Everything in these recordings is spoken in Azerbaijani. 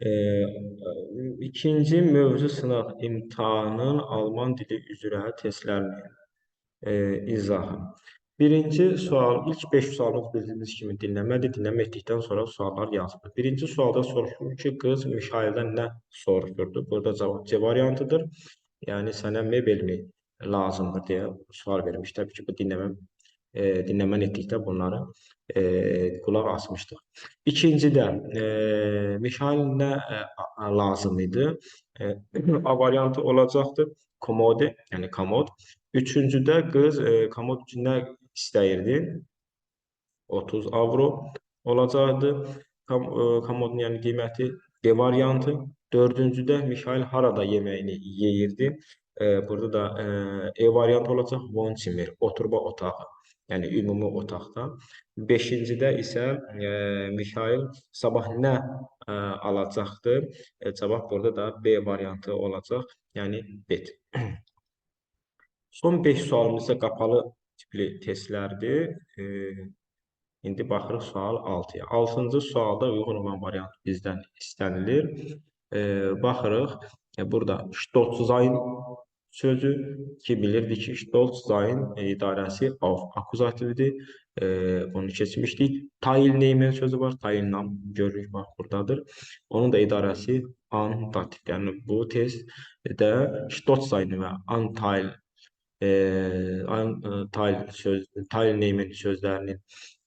E, ikinci mövzu sınaq imtahanın Alman dili üzrə testlərinin e, izahı. Birinci sual, ilk 5 sualımız bildiyiniz kimi dinləmədir. Dinləmə etdikdən sonra suallar yazılır. Birinci sualda soruşulur ki, qız Mixaildən nə soruşurdu? Burada cavab C variantıdır. Yəni sənə mebelmi lazımdır deyə sual vermiş. Təbii ki, bu dinləmə e, dinləmən etdikdə bunları e, qulaq asmışdıq. İkincidə e, Mixail nə e, lazım idi? E, A variantı olacaqdır. Komode, yəni komod. Üçüncüdə qız e, komod nə istəyirdi? 30 avro olacaqdı. Kom e, komodun yəni qiyməti D variantı. Dördüncüdə Mixail harada yeməyini yeyirdi? E, burada da e, E variantı olacaq. Vonçimir, oturma otağı. Yəni ümumi otaqda. Beşincidə isə e, Mixail sabah nə e, alacaqdı? E, cavab burada da B variantı olacaq. Yəni bet. Son 5 sualımız isə qapalı tipli testlərdir. E, indi baxırıq sual 6-ya. 6-cı sualda uyğun olan variant bizdən istənilir. E, baxırıq. E, burada Stolzayın sözü ki bilirdik ki Stolzayın e, idarəsi of akuzatividir. E, bunu keçmişdik. Teilnehmen sözü var. Teilnam görürük bax buradadır. Onun da idarəsi an dativ. Yəni bu testdə Stolzayın və anteil e, Tayl söz Teilnehmen sözlərinin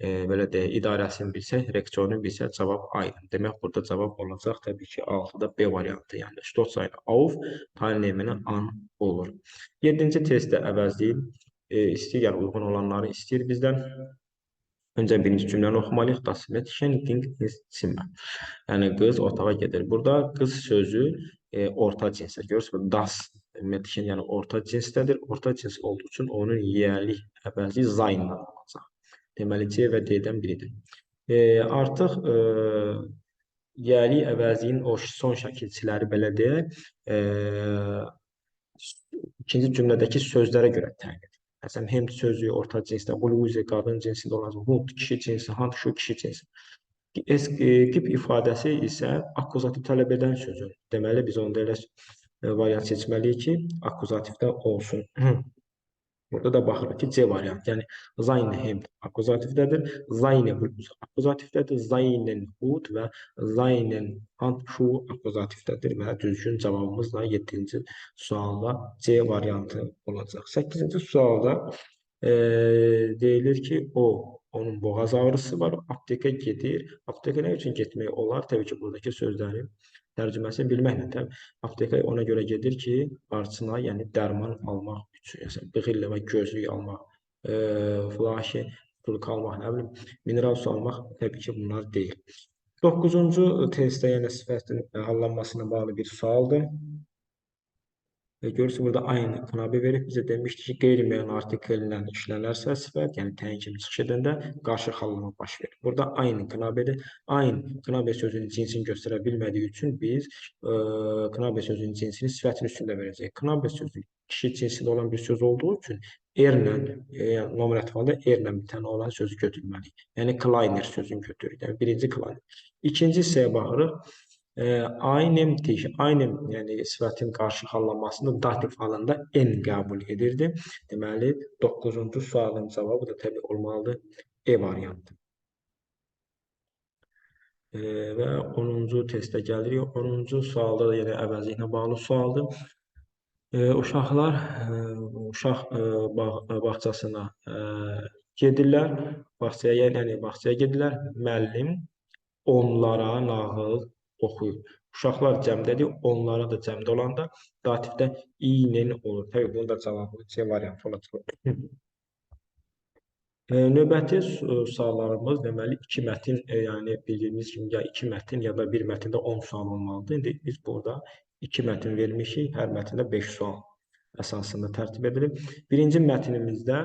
e, belə deyək, idarəsini bilsək, reaksionunu bilsək, cavab aydın. Demək, burada cavab olacaq təbii ki, 6-da B variantı, yəni Stotzayla auf, Teilnehmen an olur. 7-ci testdə əvəzləyib e, istəyir, yəni uyğun olanları istəyir bizdən. Öncə birinci cümləni oxumalıyıq. Das Mädchen ging ins Zimmer. Yəni qız otağa gedir. Burada qız sözü e, orta cinsdə. Görürsünüz, das Mädchen yəni orta cinsdədir. Orta cins olduğu üçün onun yiyəlik əvəzi zaynla olacaq. Deməli C və D-dən biridir. E, artıq e, yiyəlik əvəzinin o son şəkilçiləri belə deyək, e, ikinci cümlədəki sözlərə görə təyin edilir. Məsələn, hem sözü orta cinsdə, bluze qadın cinsində olacaq, hund kişi cinsi, hand şu kişi cinsi. Qip ifadəsi isə akkuzativ tələb edən sözü. Deməli, biz onda elə variant seçməliyik ki, akkuzativdə olsun. Burada da baxırıq ki, C variantı. Yəni Zayn hem akkuzativdədir, Zayne akkuzativdədir, Zaynen hut və Zaynen hand şu akkuzativdədir və düzgün cavabımız da 7-ci sualda C variantı olacaq. 8-ci sualda e, deyilir ki, o onun boğaz ağrısı var, aptekə gedir. Aptekə nə üçün getmək olar? Təbii ki, buradakı sözləri tərcüməsini bilməklə təbii aptekə ona görə gedir ki, arçına, yəni dərman almaq üçün, yəni bığillə və gözlük almaq, e, flaşi, pulk almaq, nə bilim, mineral su almaq təbii ki, bunlar deyil. 9-cu testdə yəni sifətin hallanmasına bağlı bir sualdır. Görürsünüz burada aynı kınabe verib bizə demişdi ki, qeyri-müəyyən artikellə işlənərsə sifət, yəni təyin kimi çıxış edəndə qarşı xallama baş verir. Burada aynı kınabedir. Aynı kınabe sözünün cinsini göstərə bilmədiyi üçün biz e, kınabe sözünün cinsini sifətin üstündə verəcəyik. Kınabe sözü kişi cinsində olan bir söz olduğu üçün erlə, yəni nominativ halda erlə bitən olan sözü götürməliyik. Yəni Kleiner sözünü götürürük. Yəni birinci Kleiner. İkinci hissəyə baxırıq. Aynemtih, aynem yəni sifətin qarşı hallanmasını dativ halında en qəbul edirdi. Deməli, 9-cu sualın cavabı da təbii olmalıdır E variantı. E, və 10-cu testə gəlirik. 10-cu sualda da yenə əvəzliklə bağlı sualdır. E, uşaqlar e, uşaq e, bağ, bağçasına e, gedirlər. Bağçaya, yəni bağçaya gedirlər. Müəllim onlara nağıl oxuyur. Uşaqlar cəmdədir, onlara da cəmdə olanda dativdə inin olur. Təbii bunun da cavabı C variantı olacaq. E, növbəti suallarımız deməli iki mətin, e, yəni bildiyimiz kimi ya iki mətin ya da bir mətndə 10 sual olmalıdır. İndi biz burada iki mətin vermişik, hər mətndə 5 sual əsasında tərtib edilib. Birinci mətnimizdə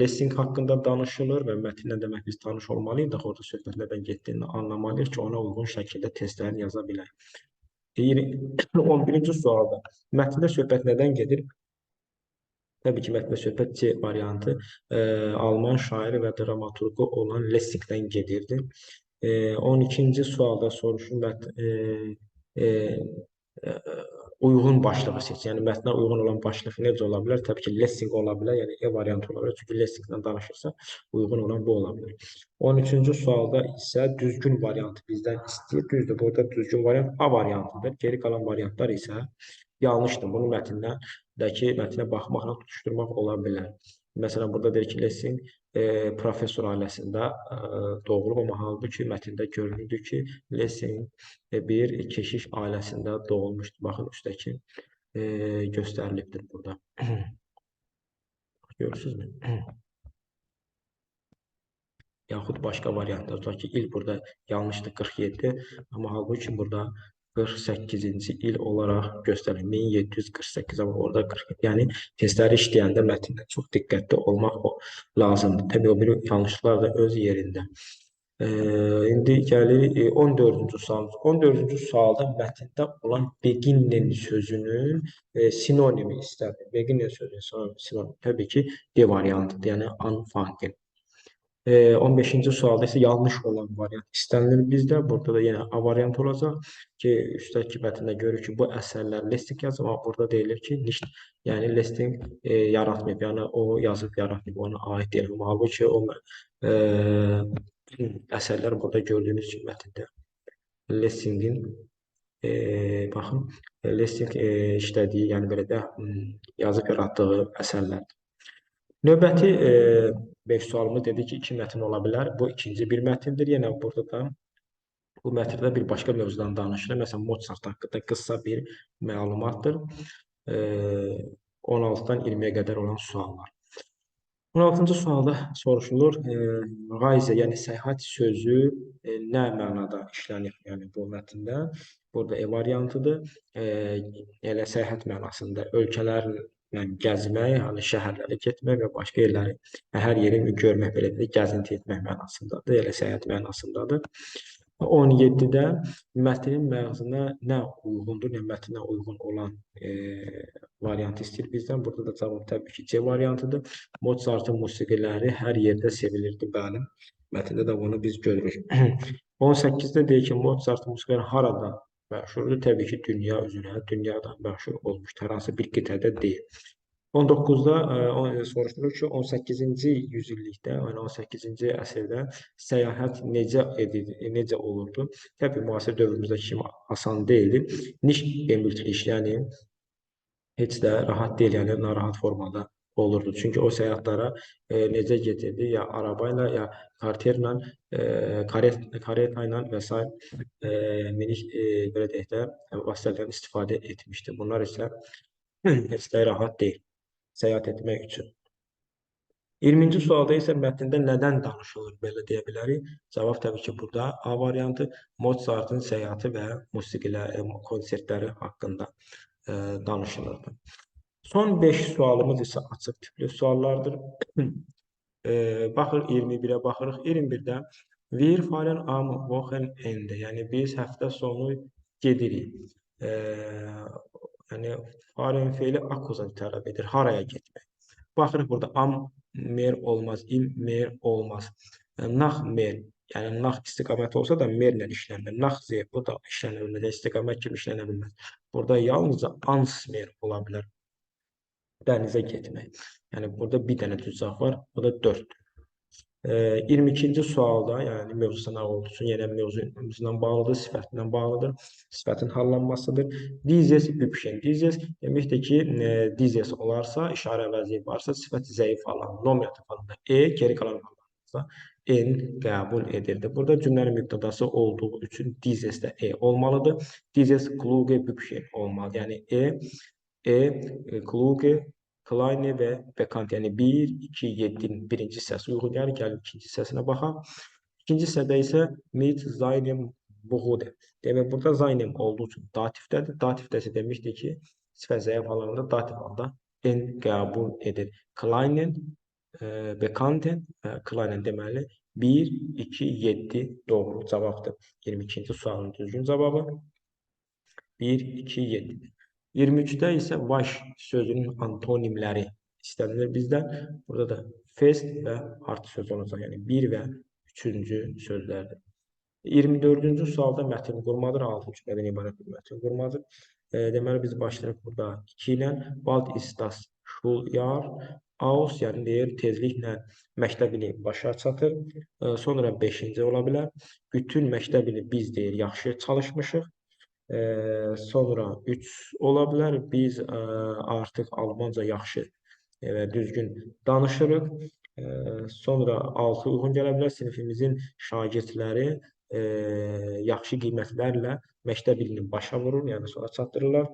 Lessing haqqında danışılır və mətnlə demək biz tanış olmalıyıq da, orada söhbət nədən getdiyini anlamalıyıq ki, ona uyğun şəkildə testlərini yaza bilək. Deyir, 11-ci sualda mətndə söhbət nədən gedir? Təbii ki, mətndə söhbət C variantı e, Alman şairi və dramaturqu olan Lessingdən gedirdi. E, 12-ci sualda soruşur mət, e, e, e, uyğun başlığı seç. Yəni mətnə uyğun olan başlıq necə ola bilər? Təbii ki, lessing ola bilər, yəni E variantı ola bilər. Çünki lessingdən danışırsa uyğun olan bu ola bilər. 13-cü sualda isə düzgün variantı bizdən istəyir. Düzdür, burada düzgün variant A variantıdır. Geri qalan variantlar isə yanlışdır. Bunu mətndəki mətnə baxmaqla tutuşturmaq ola bilər. Məsələn, burada deyir ki, Lessing e, professor ailəsində e, doğulub, amma halbuki mətndə görünürdü ki, Lessing e, bir keşiş ailəsində doğulmuşdur. Baxın, üstəki e, göstərilibdir burada. Görürsünüzmü? Yaxud başqa variantlar. Tutaq ki, il burada yanlışdır 47, amma halbuki burada 48-ci il olaraq göstərir. 1748 amma orada 47. Yəni testləri işləyəndə mətndə çox diqqətli olmaq lazımdır. Təbii o bir yanlışlar da öz yerində. Ee, indi gəlirik 14-cü sualımız. 14-cü sualda mətndə olan beginning sözünün e, sinonimi istənir. Beginning sözünün sinonim təbii ki, D variantıdır, yəni anfangen. 15-ci sualda isə yanlış olan variant istənilir bizdə. Burada da yenə A variantı olacaq ki, üstdəki mətndə görürük ki, bu əsərlər Lessing yazıb, amma burada deyilir ki, nicht, yəni Lessing e, yaratmayıb, yəni o yazıb yaratmayıb, ona aid deyil. Halbuki o e, əsərlər burada gördüyünüz kimi mətndə Lessingin e, baxın, Lessing e, işlədiyi, yəni belə də yazıb yaratdığı əsərlərdir. Növbəti e, 5 sualımız dedi ki, iki mətn ola bilər. Bu ikinci bir mətindir. Yenə burada da bu mətndə bir başqa mövzudan danışılır. Məsələn, Mozart haqqında qısa bir məlumatdır. E, 16-dan 20-yə qədər olan suallar. 16-cı sualda soruşulur, Reise, yəni səyahət sözü nə mənada işlənir? Yəni bu mətndə burada E variantıdır. Elə səyahət mənasında ölkələrin yəni gəzmək, hani şəhərlərə getmək və başqa yerləri, hər yeri görmək belə də gəzinti etmək mənasındadır, elə səyahət mənasındadır. 17-də mətnin məğzına nə uyğundur, yəni mətnə uyğun olan e, variant istəyir bizdən. Burada da cavab təbii ki, C variantıdır. Mozartın musiqiləri hər yerdə sevilirdi, bəli. Mətndə də bunu biz görürük. 18-də deyir ki, Mozartın musiqiləri harada məşhurdur. Təbii ki, dünya üzrə, dünyada məşhur olmuşdur. Hər hansı bir qitədə deyil. 19-da e, soruşulur ki, 18-ci yüzillikdə, yəni 18-ci əsrdə səyahət necə edilir, necə olurdu? Təbii müasir dövrümüzdəki kimi asan deyildi. Niş emültülük, yəni heç də rahat deyil, yəni narahat formada olurdu. Çünki o səyahətlərə e, necə gedirdi? Ya araba ilə, ya karterlə, e, karet, kareta ilə və. E, minik e, belə deyək də istifadə etmişdi. Bunlar isə heç rahat deyil səyahət etmək üçün. 20-ci sualda isə mətndə nədən danışılır belə deyə bilərik. Cavab təbii ki, burada A variantı Mozartın səyahəti və musiqiləri, konsertləri haqqında e, danışılırdı. Son 5 sualımız isə açıq tipli suallardır. e, baxır 21-ə baxırıq. 21-də Wir fahren am Wochenende. Yəni biz həftə sonu gedirik. E, yəni fahren feili akuzat tələb edir. Haraya getmək? Baxırıq burada am mer olmaz, im mer olmaz. Nax mer Yəni nax istiqaməti olsa da merlə işlənir. Nax z bu da işlənə bilməz. İstiqamət kimi işlənə bilməz. Burada yalnızca ansmer ola bilər dənizə getmək. Yəni burada bir dənə düzcaq var, o da 4-dür. E, 22-ci sualda, yəni mövzu sınaq olduğu üçün yenə mövzuyla bağlıdır, sifətlə bağlıdır. Sifətin hallanmasıdır. Dizes üpşen. Dizes deməkdir ki, e, dizes olarsa, işarə əvəzliyi varsa, sifət zəif hallanır. Nominativ halında E, geri qalan hallarsa N qəbul edirdi. Burada cümlənin mübtədası olduğu üçün dizes də E olmalıdır. Dizes kluge büpşen olmalı. Yəni E E, e Kluge, Kleine və Bekant. Yəni 1, 2, 7-nin birinci hissəsi uyğun gəlir. Gəlin ikinci hissəsinə baxaq. İkinci hissədə isə mit seinem Berude. Demək, burada seinem olduğu üçün datifdədir. Datifdə isə demişdik ki, sifət zəif hallarında datif halda en qəbul edir. Kleinen, e, Bekannten və Kleinen deməli 1, 2, 7 doğru cavabdır. 22-ci sualın düzgün cavabı 1, 2, 7-dir. 23-də isə vaş sözünün antonimləri istənilir bizdən. Burada da fest və art söz olacaq. Yəni 1 və 3-cü sözlərdir. 24-cü sualda mətn qurmadır, 6 cümlədən ibarət bir mətn qurmadır. E, deməli biz başlayırıq burada 2 ilə Bald ist das Schuljahr aus, yəni deyir tezliklə məktəb ili başa çatır. E, sonra 5-ci ola bilər. Bütün məktəb ili biz deyir yaxşı çalışmışıq. Sonra 3 ola bilər. Biz artıq almanca yaxşı və düzgün danışırıq. Sonra 6 uyğun gələ bilər. Sinifimizin şagirdləri yaxşı qiymətlərlə məktəb ilini başa vurur, yəni sona çatdırırlar.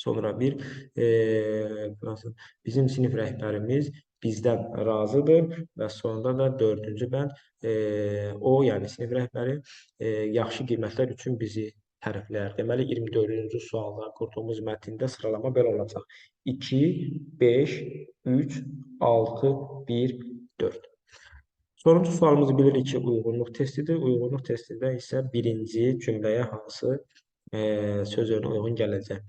Sonra bir e, bizim sinif rəhbərimiz bizdən razıdır və sonunda da dördüncü bənd e, o, yəni sinif rəhbəri e, yaxşı qiymətlər üçün bizi tərifləyər. Deməli 24-cü sualda qurduğumuz mətndə sıralama belə olacaq. 2, 5, 3, 6, 1, 4. Sonuncu sualımızı bilirik ki, uyğunluq testidir. Uyğunluq testində isə birinci cümləyə hansı e, söz örnəyi uyğun gələcək.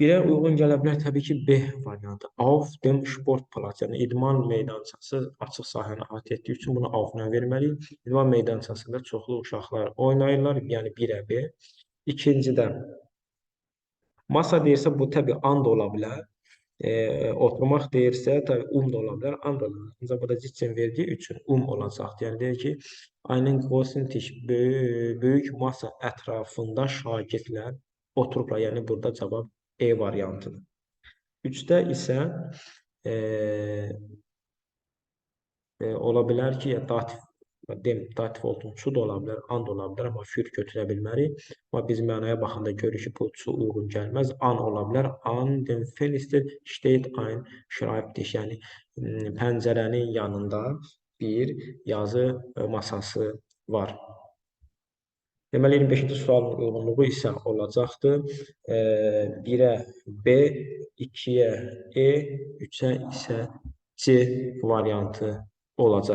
Birə uyğun gələ bilər təbii ki, B variantı. Auf dem Sportplatz, yəni idman meydançası açıq sahəni əhatə etdiyi üçün bunu auf-la verməliyik. İdman meydançasında çoxlu uşaqlar oynayırlar, yəni 1-ə B. İkincidə masa deyirsə bu təbii and ola bilər. E, oturmaq deyirsə, tabii um da ola bilər, and da ola bilər. Ancaq burada Ciccin verdiyi üçün um olacaqdır. Yəni deyir ki, einen großen Tisch, böyük, böyük masa ətrafında şagirdlər oturublar. Yəni burada cavab E variantıdır. 3-də isə e, e, ola bilər ki, ya dativ dem dativ olduğu şu da ola bilər, and ola bilər, amma für götürə bilmərik. Amma biz mənaya baxanda görürük ki, bu şu uyğun gəlməz. An ola bilər. An dem Fenster steht ein Schreibtisch. Yəni pəncərənin yanında bir yazı masası var. Deməli 25-ci sualın uyğunluğu isə olacaqdır. 1-ə B, 2-yə E, 3-ə isə C variantı olacaq.